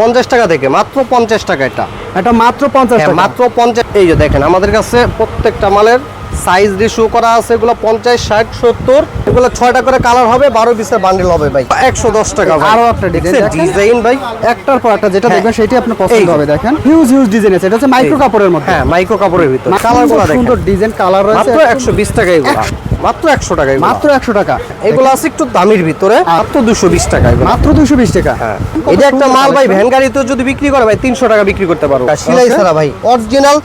পঞ্চাশ টাকা থেকে মাত্র পঞ্চাশ টাকা এটা। এটা মাত্র পঞ্চাশ হ্যাঁ, মাত্র পঞ্চাশ এই যে দেখেন আমাদের কাছে প্রত্যেকটা মালের সাইজ শো করা আছে এগুলো পঞ্চাশ ষাট সত্তর। এগুলো ছয়টা করে কালার হবে বারো পিসের বান্ডেল হবে ভাই। একশো দশ টাকা আরও একটা ডিজাইন ডিজাইন ভাই। একটার পর একটা যেটা হ্যাঁ। দেখবেন সেটাই আপনার পছন্দ হবে দেখেন। হিউজ হিউজ ডিজাইন আছে। এটা হচ্ছে মাইক্রো কাপড়ের মধ্যে। হ্যাঁ মাইক্রো কাপড়ের ভিতর। কালারগুলো সুন্দর ডিজাইন কালার রয়েছে। একশো বিশ টাকা এগুলো। মাত্র একশো টাকা মাত্র একশো টাকা। এগুলো আছে একটু দামির ভিতরে মাত্র দুশো বিশ টাকা মাত্র দুশো বিশ টাকা। হ্যাঁ। এটা একটা মাল ভাই। ভ্যান গাড়িতে যদি বিক্রি করে ভাই তিনশো টাকা বিক্রি করতে পারব সিলাই ছাড়া ভাই। অরিজিনাল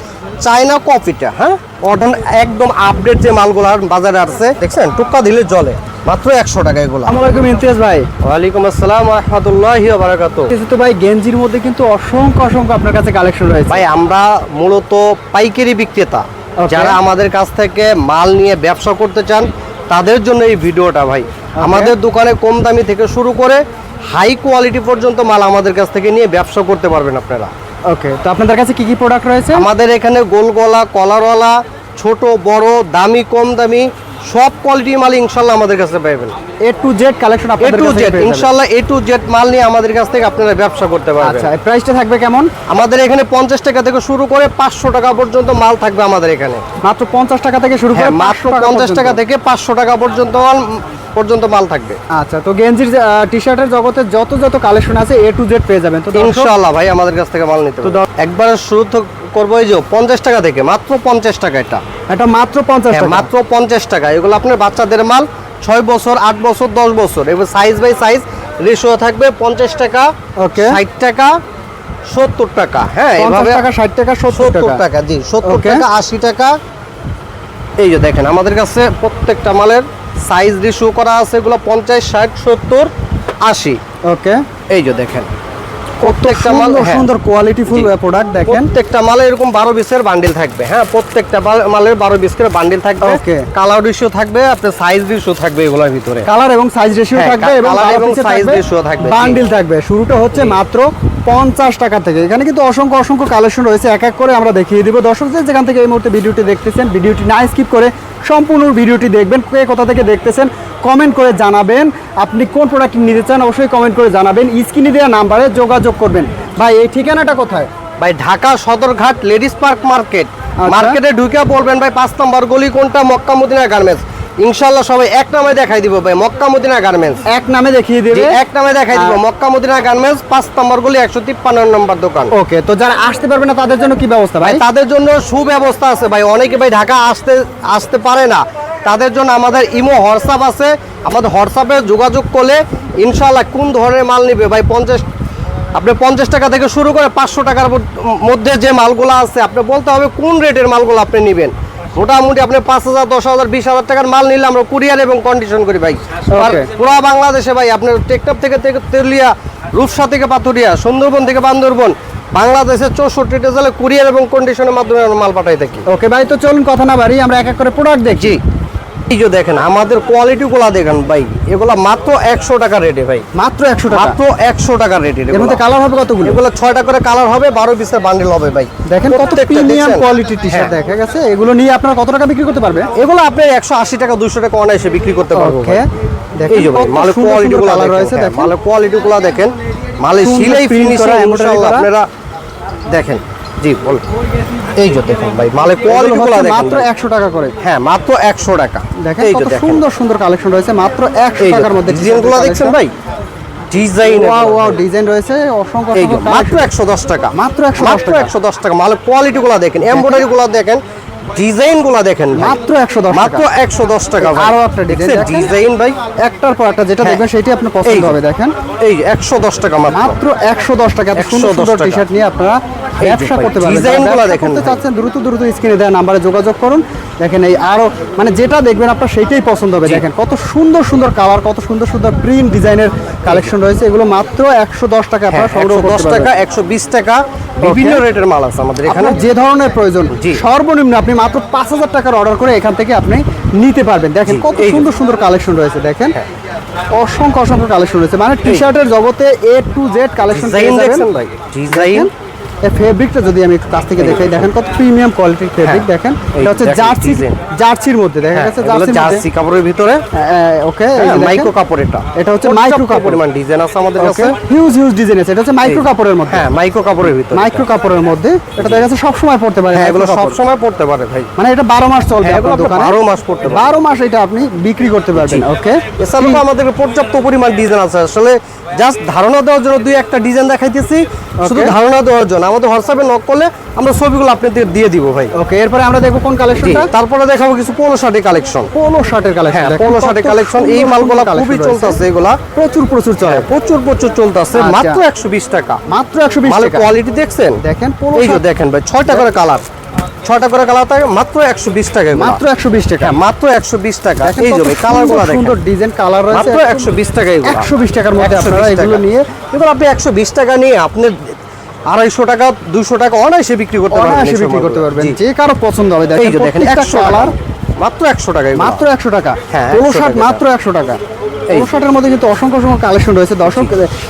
চায়না কপিটা হ্যাঁ? অর্ডার একদম আপডেট যে মালগুলো বাজারে আসছে দেখছেন? টুকা দিলে জলে মাত্র একশো টাকা এগুলো। আসসালামু আলাইকুম ইমতিয়াজ ভাই। ওয়ালাইকুম আসসালাম রহমতুল্লাহ বারাকাত কিছু তো ভাই গেঞ্জির মধ্যে কিন্তু অসংখ্য অসংখ্য আপনার কাছে কালেকশন রয়েছে। ভাই আমরা মূলত পাইকারি বিক্রেতা. যারা আমাদের কাছ থেকে মাল নিয়ে ব্যবসা করতে চান তাদের জন্য এই ভিডিওটা ভাই। আমাদের দোকানে কম দামি থেকে শুরু করে হাই কোয়ালিটি পর্যন্ত মাল আমাদের কাছ থেকে নিয়ে ব্যবসা করতে পারবেন আপনারা। ওকে তো আপনাদের কাছে কি কি প্রোডাক্ট রয়েছে? আমাদের এখানে গোলগলা কলারওয়ালা ছোট বড় দামি কম দামি সব কোয়ালিটির মাল ইনশাল্লাহ আমাদের কাছে পাবেন এ টু জেড কালেকশন এ আপনাদের টু কাছে জেড। ইনশাল্লাহ এ টু জেড মাল নিয়ে আমাদের কাছ থেকে আপনারা ব্যবসা করতে পারবেন। আচ্ছা এই প্রাইসটা থাকবে কেমন? আমাদের এখানে পঞ্চাশ টাকা থেকে শুরু করে পাঁচশো টাকা পর্যন্ত মাল থাকবে আমাদের এখানে। মাত্র পঞ্চাশ টাকা থেকে শুরু করে হ্যাঁ মাত্র 500 পঞ্চাশ টাকা থেকে পাঁচশো টাকা পর্যন্ত মাল পর্যন্ত মাল থাকবে। আচ্ছা তো গেঞ্জির টি শার্টের জগতে যত যত কালেকশন আছে এ টু জেড পেয়ে যাবেন। তো ইনশাল্লাহ ভাই আমাদের কাছ থেকে মাল নিতে একবার শুরু তো করব এই যে পঞ্চাশ টাকা থেকে মাত্র পঞ্চাশ টাকা এটা। এটা মাত্র পঞ্চাশ হ্যাঁ, টাকা। মাত্র পঞ্চাশ টাকা। এগুলো আপনার বাচ্চাদের মাল ছয় বছর আট বছর দশ বছর। এবার সাইজ বাই সাইজ রেশিও থাকবে পঞ্চাশ টাকা ওকে। ষাট টাকা সত্তর টাকা। হ্যাঁ এভাবে টাকা ষাট টাকা সত্তর টাকা। টাকা জি সত্তর টাকা আশি টাকা। এই যে দেখেন আমাদের কাছে প্রত্যেকটা মালের সাইজ রেশিও করা আছে এগুলো পঞ্চাশ ষাট সত্তর আশি। ওকে। এই যে দেখেন। প্রত্যেকটা মাল সুন্দর হ্যাঁ। কোয়ালিটি ফুল প্রোডাক্ট দেখেন। প্রত্যেকটা মালে এরকম বারো পিসের বান্ডিল থাকবে হ্যাঁ। প্রত্যেকটা মালের বারো পিস করে বান্ডিল থাকবে। Okay. কালার রেশিও থাকবে আপনার সাইজ রেশিও থাকবে এগুলোর ভিতরে। কালার এবং সাইজ রেশিও হ্যাঁ, থাকবে এবং এর size থাকবে। বান্ডিল থাকবে শুরুটা হচ্ছে মাত্র পঞ্চাশ টাকা থেকে। এখানে কিন্তু অসংখ্য অসংখ্য কালেকশন রয়েছে। এক এক করে আমরা দেখিয়ে দিব। দর্শকদের যেখান থেকে এই মুহূর্তে ভিডিওটি দেখতেছেন ভিডিওটি না স্কিপ করে সম্পূর্ণ ভিডিওটি দেখবেন কে কোথা থেকে দেখতেছেন কমেন্ট করে জানাবেন। আপনি কোন প্রোডাক্ট নিতে চান অবশ্যই কমেন্ট করে জানাবেন। স্ক্রিনে দেওয়া নাম্বারে যোগাযোগ করবেন। ভাই এই ঠিকানাটা কোথায়? ভাই Dhaka Sadarghat ladies park market. আচ্ছা। মার্কেটে ঢুকে বলবেন ভাই পাঁচ নম্বর গলি কোনটা? Mecca Medina garments. ইনশাল্লাহ সবাই এক নামে দেখাই দিব ভাই মক্কা মদিনা গার্মেন্টস এক নামে দেখিয়ে দেবে। এক নামে দেখাই দিব মক্কা মদিনা গার্মেন্টস পাঁচ নম্বর গলি একশো তিপ্পান্ন নম্বর দোকান। ওকে তো যারা আসতে পারবে না তাদের জন্য কি ব্যবস্থা ভাই? তাদের জন্য সুব্যবস্থা আছে ভাই। অনেকে ভাই ঢাকা আসতে আসতে পারে না। তাদের জন্য আমাদের ইমো হোয়াটসঅ্যাপ আছে। আমাদের হোয়াটসঅ্যাপে যোগাযোগ করলে ইনশাল্লাহ কোন ধরনের মাল নিবে? ভাই পঞ্চাশ আপনি পঞ্চাশ টাকা থেকে শুরু করে পাঁচশো টাকার মধ্যে যে মালগুলো আছে আপনি বলতে হবে কোন রেটের মালগুলো আপনি নেবেন। মোটামুটি আপনি পাঁচ হাজার দশ হাজার বিশ হাজার টাকার মাল নিলে আমরা কুরিয়ার এবং কন্ডিশন করি ভাই। পুরো বাংলাদেশে ভাই আপনার টেকটপ থেকে তেলিয়া রূপসা থেকে পাথুরিয়া সুন্দরবন থেকে বান্দরবন বাংলাদেশের চৌষট্টিটা জেলে কুরিয়ার এবং কন্ডিশনের মাধ্যমে আমরা মাল পাঠাই থাকি। ওকে ভাই তো চলুন কথা না বাড়ি আমরা এক এক করে প্রোডাক্ট দেখি। জি। এই যে দেখেন আমাদের কোয়ালিটিগুলো দেখেন ভাই এগুলা মাত্র একশো টাকা রেটে ভাই। মাত্র একশো টাকা? মাত্র একশো টাকা রেটে এর মধ্যে কালার হবে কতগুলো? এগুলো ছয়টা করে কালার হবে বারো পিসের বান্ডেল হবে ভাই। দেখেন কত প্রিমিয়াম? কোয়ালিটির টি শার্ট হ্যাঁ। দেখা গেছে। এগুলো নিয়ে আপনারা কত টাকা বিক্রি করতে পারবে? এগুলো আপনি একশো আশি টাকা দুশো টাকা অনায়াসে বিক্রি করতে পারব এই যে ভাই মালের কোয়ালিটি গুলো রয়েছে দেখেন। মালের কোয়ালিটি গুলো দেখেন। মালের সিলাই ফিনিশিং আপনারা দেখেন। জি বল এই যে দেখেন ভাই মালের কোয়ালিটি গুলো দেখেন মাত্র ভাই। একশো টাকা করে। হ্যাঁ মাত্র একশো টাকা। দেখেন কত সুন্দর সুন্দর কালেকশন রয়েছে মাত্র একশো এই যে টাকার মধ্যে ডিজাইনগুলো দেখছেন ভাই? ডিজাইন ওয়াও ওয়াও ডিজাইন রয়েছে অসংখ্য মাত্র collection। একশো দশ টাকা। মাত্র 110 মাত্র টাকা। একশো দশ টাকা। মালের কোয়ালিটি গুলো দেখেন এমব্রয়ডারি গুলো দেখেন ডিজাইনগুলো দেখেন। মাত্র 110 মাত্র টাকা। একশো দশ টাকা ভাই। আরও একটা ডিজাইন ডিজাইন ভাই। একটার পর একটা যেটা হ্যাঁ। দেখবেন সেটাই আপনার পছন্দ হবে দেখেন। এই একশো দশ টাকা মাত্র। মাত্র একশো দশ টাকা এত সুন্দর 110 সুন্দর টি শার্ট নিয়ে আপনারা ব্যবসা করতে পারবেন দেখেন চাচ্ছেন দ্রুত দ্রুত স্ক্রিনে দেওয়া নাম্বারে যোগাযোগ করুন। দেখেন এই আরও মানে যেটা দেখবেন আপনার সেটাই পছন্দ হবে। দেখেন কত সুন্দর সুন্দর কালার কত সুন্দর সুন্দর প্রিন্ট ডিজাইনের কালেকশন রয়েছে। এগুলো মাত্র একশো দশ টাকা আপনারা সংগ্রহ দশ টাকা একশো বিশ টাকা বিভিন্ন রেটের মাল আছে আমাদের এখানে। যে ধরনের প্রয়োজন সর্বনিম্ন আপনি মাত্র পাঁচ হাজার টাকার অর্ডার করে এখান থেকে আপনি নিতে পারবেন। দেখেন কত সুন্দর সুন্দর কালেকশন রয়েছে দেখেন। অসংখ্য অসংখ্য কালেকশন রয়েছে। মানে টি শার্টের জগতে A to Z collection design এই ফেব্রিকটা যদি আমি একটু কাছ থেকে দেখাই দেখেন কত প্রিমিয়াম কোয়ালিটির ফেব্রিক হ্যাঁ। দেখেন। এটা হচ্ছে জার্সি জার্সির মধ্যে দেখা হ্যাঁ, গেছে এগুলো জার্সি কাপড়ের ভিতরে। ওকে মাইক্রো কাপড় এটা। এটা হচ্ছে মাইক্রো কাপড় পরিমাণ ডিজাইন আছে আমাদের কাছে? হিউজ হিউজ ডিজাইন আছে। এটা হচ্ছে মাইক্রো কাপড়ের মধ্যে। হ্যাঁ মাইক্রো কাপড়ের ভিতরে মাইক্রো কাপড়ের মধ্যে। এটা দেখা যাচ্ছে সব সময় পড়তে পারে হ্যাঁ এগুলো সব সময় পড়তে পারে ভাই। মানে এটা বারো মাস চলবে হ্যাঁ, এগুলো আপনার দোকানে। বারো মাস পড়তে পারবেন। বারো মাস এটা আপনি বিক্রি করতে পারবেন ওকে? এছাড়াও আমাদের পর্যাপ্ত পরিমাণ ডিজাইন আছে। আসলে জাস্ট ধারণা দেওয়ার জন্য দুই একটা ডিজাইন দেখাইতেছি। শুধু ধারণা দেওয়ার জন্য আমাদের হোয়াটসঅ্যাপে নক করলে আমরা ছবিগুলো আপনাদের দিয়ে দিব ভাই। ওকে এরপরে আমরা দেখব কোন জি, কালেকশনটা তারপরে দেখাবো কিছু পোলো শার্টের কালেকশন পোলো শার্টের কালেকশন হ্যাঁ পোলো শার্টের কালেকশন এই মালগুলো খুবই চলতেছে এগুলা। প্রচুর প্রচুর চলে। হ্যাঁ, প্রচুর প্রচুর চলতেছে আচ্ছা। মাত্র একশো বিশ টাকা। মাত্র একশো বিশ মালের টাকা। কোয়ালিটি দেখছেন? দেখেন পোলো এই যে দেখেন ভাই ছয়টা করে কালার ছয়টা করে কালার থাকে মাত্র একশো বিশ টাকা মাত্র একশো বিশ টাকা। হ্যাঁ, মাত্র একশো বিশ টাকা। এই ভাই কালারগুলা সুন্দর ডিজাইন কালার রয়েছে। মাত্র একশো বিশ টাকা একশো বিশ টাকার মধ্যে আপনারা এগুলো নিয়ে এবার আপনি একশো বিশ টাকা নিয়ে আপনি আড়াইশো টাকা দুশো টাকা অনায়াসে বিক্রি করতে পারবেন অনায়াসে বিক্রি করতে পারবেন। যে কারও পছন্দ হবে দেখেন দেখেন একশো কালার মাত্র একশো টাকা মাত্র একশো টাকা। হ্যাঁ, পোলো 100 শার্ট মাত্র একশো টাকা। এই। শার্টের মধ্যে কিন্তু অসংখ্য অসংখ্য কালেকশন রয়েছে। দর্শক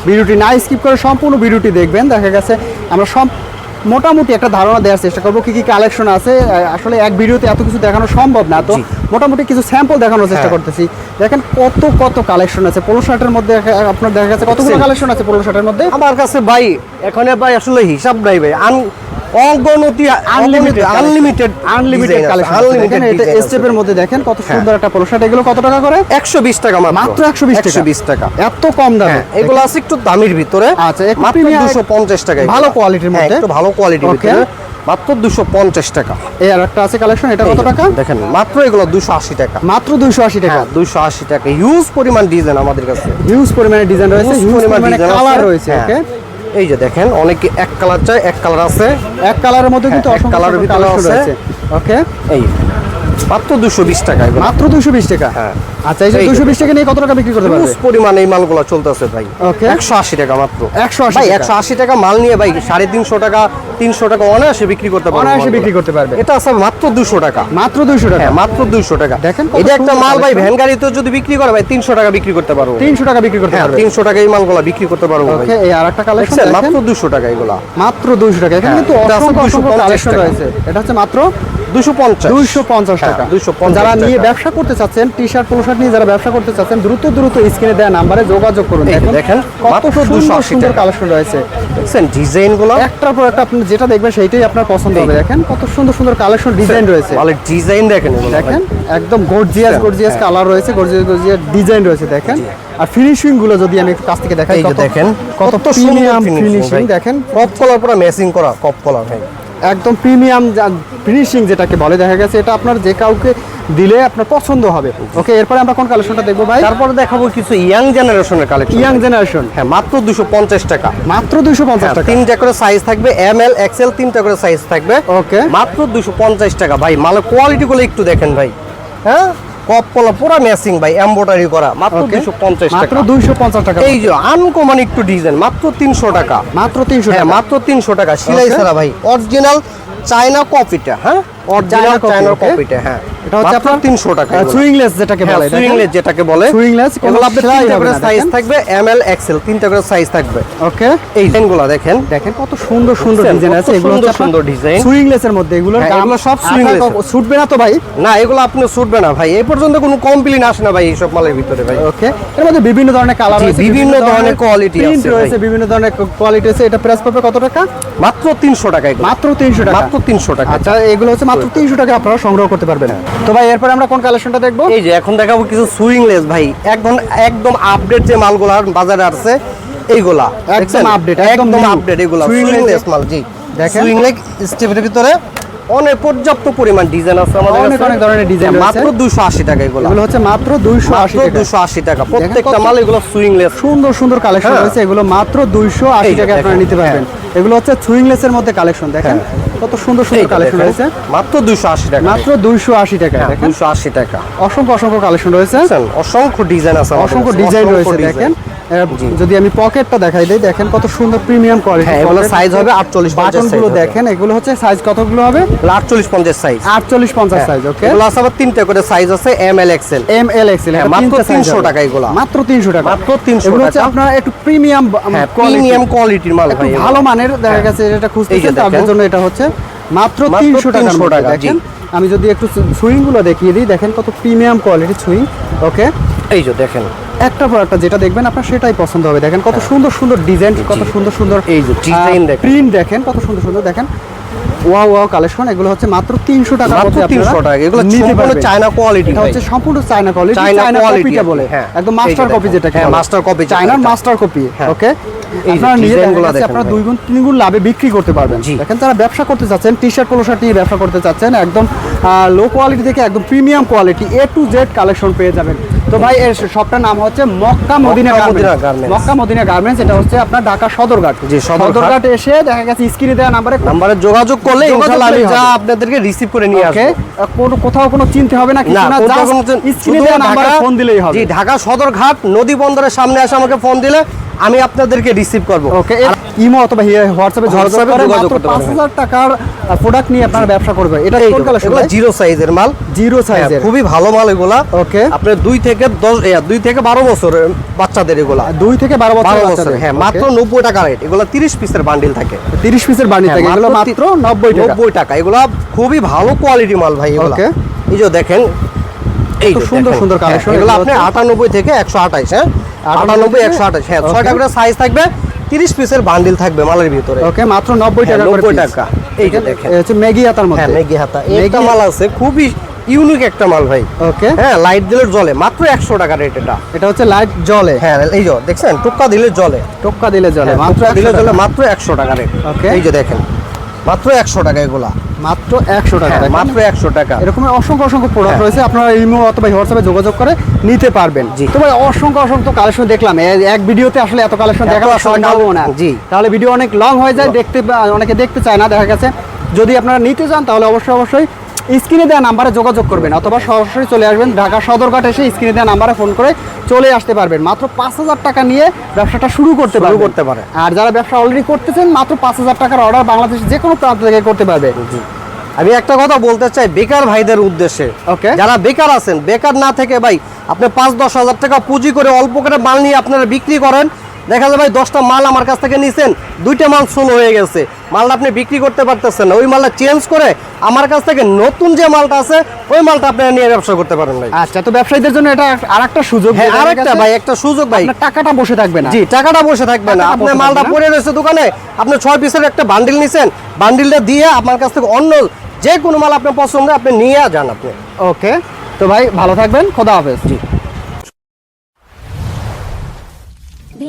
ভিডিওটি না স্কিপ করে সম্পূর্ণ ভিডিওটি দেখবেন। দেখা গেছে আমরা সব মোটামুটি একটা ধারণা দেওয়ার চেষ্টা করব। কি কি কালেকশন আছে? আসলে এক ভিডিওতে এত কিছু দেখানো সম্ভব না। তো মোটামুটি কিছু স্যাম্পল দেখানোর চেষ্টা হ্যাঁ। করতেছি। দেখেন কত কত কালেকশন আছে। পোলো শার্টের মধ্যে আপনার দেখা গেছে কতগুলো কালেকশন আছে পোলো শার্টের মধ্যে? আমার কাছে ভাই এখানে ভাই আসলে হিসাব নাই ভাই। আন অগণতি আনলিমিটেড আনলিমিটেড আনলিমিটেড কালেকশন দেখেন এটা স্টেপের মধ্যে দেখেন কত হ্যাঁ। সুন্দর একটা পোলো শার্ট এগুলো কত টাকা করে? একশো বিশ টাকা মাত্র। মাত্র একশো বিশ টাকা? একশো বিশ টাকা। এত কম দামে? হ্যাঁ এগুলো আছে একটু দামির ভিতরে। আচ্ছা, মাত্র premium- দুশো পঞ্চাশ টাকা ভালো কোয়ালিটির হ্যাঁ, মধ্যে। একটু ভালো কোয়ালিটির. ভিতরে। মাত্র দুশো পঞ্চাশ টাকা। এই আর একটা আছে কালেকশন এটা কত টাকা? দেখেন মাত্র এগুলো দুশো আশি টাকা। মাত্র দুইশো আশি টাকা। দুশো আশি টাকা। হিউজ পরিমাণ ডিজাইন আমাদের কাছে। হিউজ পরিমাণে ডিজাইন রয়েছে হিউজ পরিমাণ কালার রয়েছে। ওকে এই যে দেখেন অনেকে এক কালার চায় এক কালার আছে। এক কালারের মধ্যে কিন্তু হ্যাঁ, এক অসংখ্য কালারের ভিতরে আছে। ওকে এই। মাত্র দুশো বিশ টাকা মাত্র দুইশো বিশ টাকা? হ্যাঁ। আচ্ছা এই যে এই বিশ টাকা নিয়ে কত টাকা বিক্রি করতে পারবে? পরিমাণ এই মালগুলো চলতেছে ভাই. একশো আশি টাকা মাত্র। একশো আশি ভাই একশো আশি টাকা মাল নিয়ে ভাই সাড়ে তিনশো টাকা তিনশো টাকা অনায়াসে বিক্রি করতে পারবে অনায়াসে বিক্রি করতে পারবে। এটা আছে মাত্র দুশো টাকা। মাত্র দুইশো টাকা। হ্যাঁ মাত্র দুশো টাকা। দেখেন এটা একটা মাল ভাই। ভ্যান গাড়িতে যদি বিক্রি করে ভাই তিনশো টাকা বিক্রি করতে পারব। তিনশো টাকা বিক্রি করতে হ্যাঁ পারবে। তিনশো টাকা এই মালগুলো বিক্রি করতে পারব ওকে এই আর একটা কালেকশন মাত্র দুশো টাকা এগুলা। মাত্র দুইশো টাকা। এখানে হ্যাঁ, কিন্তু অসংখ্য অসংখ্য 250 কালেকশন রয়েছে। এটা হচ্ছে মাত্র দুশো পঞ্চাশ। দুইশো পঞ্চাশ হ্যাঁ, টাকা। 250 যারা নিয়ে ব্যবসা করতে চাচ্ছেন টি শার্ট পোলো শার্ট নিয়ে যারা ব্যবসা করতে চাচ্ছেন দ্রুত দ্রুত স্ক্রিনে দেওয়া নাম্বারে যোগাযোগ করুন। দেখুন কত সুন্দর সুন্দর কালেকশন রয়েছে। দেখছেন ডিজাইনগুলো একটার পর একটা আপনি যেটা দেখবেন সেইটাই আপনার পছন্দ হবে। দেখেন কত সুন্দর সুন্দর কালেকশন ডিজাইন রয়েছে। মালের ডিজাইন দেখেন দেখেন একদম গর্জিয়াস গর্জিয়াস কালার রয়েছে গর্জিয়াস গর্জিয়াস ডিজাইন রয়েছে দেখেন। আর ফিনিশিংগুলো যদি আমি একটু কাছ থেকে দেখাই দেখেন কত প্রিমিয়াম ফিনিশিং দেখেন। কপ কলার পুরো ম্যাচিং করা কপ কলার ভাই। একদম প্রিমিয়াম ফিনিশিং যেটাকে বলে দেখা গেছে এটা আপনার যে কাউকে দিলে আপনার পছন্দ হবে। ওকে এরপরে আমরা কোন কালেকশনটা দেখব ভাই? তারপরে দেখাবো কিছু ইয়াং জেনারেশনের কালেকশন ইয়াং জেনারেশন হ্যাঁ মাত্র দুশো পঞ্চাশ টাকা। মাত্র দুশো পঞ্চাশ হ্যাঁ, টাকা। তিনটা করে সাইজ থাকবে এম এল এক্সেল তিনটা করে সাইজ থাকবে। ওকে মাত্র দুশো পঞ্চাশ টাকা। ভাই মালের কোয়ালিটি গুলো একটু দেখেন ভাই। হ্যাঁ? কপ কলা পুরো ম্যাচিং ভাই এমব্রয়ডারি করা মাত্র Okay. দুশো পঞ্চাশ মাত্র টাকা। দুইশো পঞ্চাশ টাকা। এই যে আনকমন একটু ডিজাইন মাত্র তিনশো টাকা। মাত্র তিনশো হ্যাঁ টাকা। মাত্র তিনশো টাকা। সেলাই ছাড়া ভাই অরিজিনাল চায়না কপিটা হ্যাঁ? অরিজিনাল চায়না কপিটা হ্যাঁ। এটা হচ্ছে আপনার তিনশো টাকা সুইংলেস যেটাকে হ্যাঁ, বলে সুইংলেস যেটাকে বলে। সুইংলেস এগুলো আপনার তিনটা করে সাইজ থাকবে এম এল এক্সেল তিনটা করে সাইজ থাকবে। ওকে এই ডিজাইনগুলো দেখেন। দেখেন কত সুন্দর সুন্দর ডিজাইন আছে। এগুলো সুন্দর হচ্ছে সুন্দর design। সুইংলেসের মধ্যে। হ্যাঁ, সব swingless ছুটবে না তো ভাই? না এগুলো আপনি ছুটবে না ভাই। এই পর্যন্ত কোনো কমপ্লেন আসে না ভাই এইসব মালের ভিতরে ভাই। ওকে এর মধ্যে বিভিন্ন ধরনের কালার রয়েছে বিভিন্ন ধরনের প্রিন্ট আছে। রয়েছে বিভিন্ন ধরনের কোয়ালিটি আছে। এটা প্রাইস পাবে কত টাকা? মাত্র তিনশো টাকা মাত্র তিনশো টাকা। মাত্র তিনশো টাকা। আচ্ছা এগুলো হচ্ছে মাত্র তিনশো টাকা আপনারা সংগ্রহ করতে পারবেন। তো ভাই এরপরে আমরা কোন কালেকশনটা দেখব? এই যে এখন দেখাবো কিছু সুইংলেস ভাই। একদম একদম আপডেট যে মালগুলা বাজারে আছে এইগুলা। একদম update, একদম আপডেট এগুলা। Swingless সুইংলেস মাল জি। দেখেন। সুইংলেস স্টেপের ভিতরে অনেক পর্যাপ্ত পরিমাণ ডিজাইন আছে আমাদের অনেক। অনেক ধরনের হ্যাঁ, রয়েছে। মাত্র 280 টাকা এগুলা। এগুলো হচ্ছে মাত্র দুইশো আশি মাত্র টাকা। 280 টাকা। প্রত্যেকটা মাল এগুলো সুইংলেস সুন্দর সুন্দর কালেকশন হ্যাঁ। রয়েছে। এগুলো মাত্র দুইশো আশি এই যে টাকা আপনারা নিতে পারবেন। এগুলো হচ্ছে সুইংলেসের মধ্যে কালেকশন দেখেন। কত সুন্দর সুন্দর কালেকশন রয়েছে। মাত্র 280 টাকা। মাত্র দুইশো আশি টাকা দুইশো আশি টাকা। অসংখ্য অসংখ্য কালেকশন রয়েছে? অসংখ্য ডিজাইন আছে অসংখ্য ডিজাইন রয়েছে দেখেন। যদি আমি পকেটটা দেখাই দিই দেখেন কত সুন্দর প্রিমিয়াম কোয়ালিটি হ্যাঁ, এগুলো সাইজ হবে 48 50 বাটনগুলো size দেখেন এগুলো হচ্ছে সাইজ কতগুলো হবে? আটচল্লিশ পঞ্চাশ সাইজ আটচল্লিশ পঞ্চাশ সাইজ ওকে এগুলো আছে আবার তিনটে করে সাইজ আছে M L XL M L XL হ্যাঁ, মাত্র 300 টাকা এগুলো। মাত্র তিনশো টাকা। মাত্র 300 এগুলো হচ্ছে। আপনার একটু প্রিমিয়াম হ্যাঁ প্রিমিয়াম কোয়ালিটির মাল ভাই ভালো মানের দেখা হ্যাঁ। গেছে এটা খুঁজতেছেন তাদের জন্য এটা হচ্ছে মাত্র মাত্র তিনশো টাকা 300 টাকা। দেখেন? আমি যদি একটু সুইংগুলো দেখিয়ে দিই দেখেন কত প্রিমিয়াম কোয়ালিটির সুইং ওকে এই যে দেখেন। একটা পর একটা যেটা দেখবেন আপনার সেটাই পছন্দ হবে। দেখেন কত সুন্দর সুন্দর ডিজাইন কত সুন্দর সুন্দর হ্যাঁ। এই যে design দেখেন। প্রিন্ট দেখেন কত সুন্দর সুন্দর দেখেন। ওয়াও ওয়াও কালেকশন এগুলো হচ্ছে মাত্র তিনশো টাকা মাত্র 300 টাকা এগুলো সম্পূর্ণ চায়না কোয়ালিটি এটা হচ্ছে সম্পূর্ণ চায়না কোয়ালিটি চায়না কপিটা বলে। হ্যাঁ। একদম মাস্টার কপি। যেটাকে হ্যাঁ, master copy চায়নার মাস্টার কপি হ্যাঁ। ওকে আপনারা নিয়ে গুলো দেখেন আপনারা দুই গুণ তিন গুণ লাভে বিক্রি করতে পারবেন। দেখেন যারা ব্যবসা করতে চাচ্ছেন টি শার্ট পোলো শার্ট নিয়ে ব্যবসা করতে চাচ্ছেন একদম লো কোয়ালিটি থেকে একদম premium quality A to Z collection পেয়ে যাবেন। তো ভাই এর শপটার নাম হচ্ছে Mecca Medina garments. Mecca Medina garments এটা হচ্ছে আপনার ঢাকা সদরঘাট জি, সদরঘাট। এসে দেখা গেছে স্ক্রিনে দেওয়া নাম্বারে নাম্বারে যোগাযোগ করলে ইনশাআল্লাহ আমি যা। আপনাদেরকে রিসিভ করে নিয়ে আসব কোনো কোথাও কোনো চিনতে হবে না কিছু না স্ক্রিনে দেওয়া নাম্বারে ফোন দিলেই হবে জি ঢাকা সদরঘাট নদী বন্দরের সামনে এসে আমাকে ফোন দিলে আমি আপনাদেরকে রিসিভ করব। ওকে ইমো অথবা হোয়াটসঅ্যাপে যোগাযোগ যোগাযোগ করতে পারবেন। হাজার টাকার প্রোডাক্ট নিয়ে আপনারা ব্যবসা করবে এটা কোন কালেকশন জিরো সাইজের মাল। জিরো হ্যাঁ, সাইজের খুবই ভালো মাল এগুলা। ওকে আপনার দুই থেকে দশ এ, দুই থেকে বারো বছরের বাচ্চাদের এগুলা। দুই থেকে বারো বছর বছর বাচ্চাদের। হ্যাঁ মাত্র নব্বই টাকা রেট এগুলো তিরিশ পিসের বান্ডিল থাকে। তিরিশ পিসের বান্ডিল হ্যাঁ, থাকে। এগুলো মাত্র মাত্র নব্বই টাকা। নব্বই টাকা। এগুলা খুবই ভালো কোয়ালিটি মাল ভাই এগুলা। Okay. এই যে দেখেন এই সুন্দর সুন্দর হ্যাঁ, collection এগুলো আপনি হচ্ছে- আটানব্বই থেকে একশো আঠাইশ হ্যাঁ? 98 আটানব্বই একশো আঠাইশ হ্যাঁ. ছয়টা করে সাইজ থাকবে তিরিশ পিসের বান্ডিল থাকবে মালের ভিতরে। ওকে মাত্র নব্বই টাকা 90 টাকা। এই যে দেখেন। হচ্ছে ম্যাগি হাতার হ্যাঁ মধ্যে মেগি হাতা একটা মাল আছে খুবই ইউনিক একটা মাল ভাই। ওকে হ্যাঁ লাইট দিলে জলে মাত্র একশো টাকা রেট এটা। এটা হচ্ছে লাইট জলে হ্যাঁ এই যে দেখছেন টুক্কা দিলে জলে টোক্কা দিলে জলে হ্যাঁ, মাত্র দিলে 100 জলে মাত্র একশো টাকা রেট Okay. এই যে দেখেন। মাত্র একশো টাকা এগুলা। মাত্র একশো টাকা। হ্যাঁ, মাত্র একশো টাকা। এরকম অসংখ্য অসংখ্য প্রোডাক্ট হ্যাঁ। রয়েছে। আপনারা ইমো অথবা হোয়াটসঅ্যাপে যোগাযোগ করে নিতে পারবেন। জি। তো ভাই অসংখ্য অসংখ্য কালেকশন দেখলাম। এক ভিডিওতে আসলে এত কালেকশন দেখা সম্ভব না। জি। তাহলে ভিডিও অনেক লং হয়ে যায় দেখতে অনেকে দেখতে চায় না দেখা গেছে। যদি আপনারা নিতে চান তাহলে অবশ্যই অবশ্যই স্ক্রিনে দেওয়া নাম্বারে যোগাযোগ করবেন অথবা সরাসরি চলে আসবেন ঢাকা সদরঘাট এসে স্ক্রিনে দেওয়া নাম্বারে ফোন করে চলে আসতে পারবেন। মাত্র পাঁচ হাজার টাকা নিয়ে ব্যবসাটা শুরু করতে শুরু পারবেন। করতে পারে। আর যারা ব্যবসা অলরেডি করতেছেন মাত্র পাঁচ হাজার টাকার অর্ডার বাংলাদেশ যে কোনো প্রান্ত থেকে করতে পারবে। আমি একটা কথা বলতে চাই বেকার ভাইদের উদ্দেশ্যে। ওকে যারা বেকার আছেন বেকার না থেকে ভাই আপনি পাঁচ দশ হাজার টাকা পুঁজি করে অল্প করে মাল নিয়ে আপনারা বিক্রি করেন দেখা যায় ভাই দশটা মাল আমার কাছ থেকে নিছেন দুইটা মাল সোলো হয়ে গেছে। মালটা আপনি বিক্রি করতে পারতেছেন না। ওই মালটা চেঞ্জ করে আমার কাছ থেকে নতুন যে মালটা আছে ওই মালটা আপনারা নিয়ে ব্যবসা করতে পারেন ভাই। আচ্ছা তো ব্যবসায়ীদের জন্য এটা আর একটা সুযোগ হ্যাঁ আরেকটা ভাই একটা সুযোগ ভাই। আপনার টাকাটা বসে থাকবে না। জি টাকাটা বসে থাকবে না। আপনি মালটা পড়ে রয়েছে দোকানে আপনি ছয় পিসের একটা বান্ডিল নিছেন বান্ডিলটা দিয়ে আপনার কাছ থেকে অন্য যে কোনো মাল আপনার পছন্দ আপনি নিয়ে যান আপনি। ওকে তো ভাই ভালো থাকবেন খোদা হাফেজ। জি।